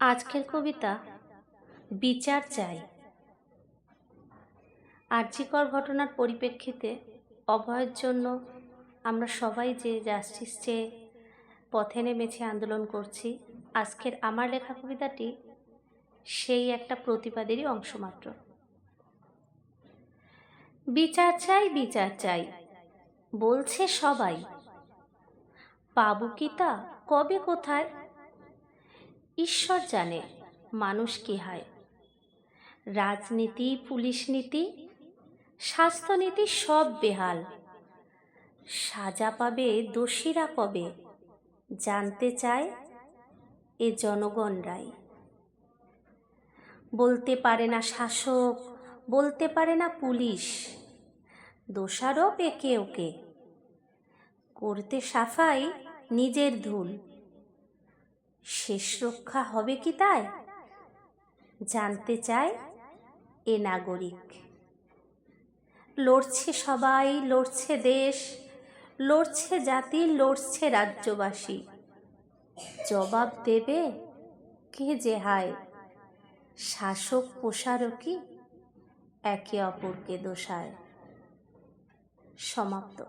আজকের কবিতা, বিচার চাই। আর্যিকর ঘটনার পরিপ্রেক্ষিতে অভয়ের জন্য আমরা সবাই যে জাস্টিস চেয়ে পথে নেমেছি আন্দোলন করছি, আজকের আমার লেখা কবিতাটি সেই একটা প্রতিবাদেরই অংশমাত্র বিচার চাই বিচার চাই, বলছে সবাই। পাবু কি তা? কবে কোথায়? ঈশ্বর জানে মানুষ কি হয়। রাজনীতি, পুলিশ নীতি স্বাস্থ্যনীতি সব বেহাল। সাজা পাবে, দোষীরা কবে জানতে চায় এ জনগণরাই বলতে পারে না শাসক, বলতে পারে না পুলিশ। দোষারোপ একে ওকে। করতে সাফাই নিজের ধুল। শেষ রক্ষা হবে কি তাই? জানতে চায় এ নাগরিক। লড়ছে সবাই, লড়ছে দেশ, লড়ছে জাতি, লড়ছে রাজ্যবাসী। জবাব দেবে কে যে হায়? শাসক, প্রসারকই একে অপরকে দোষায়। সমাপ্ত।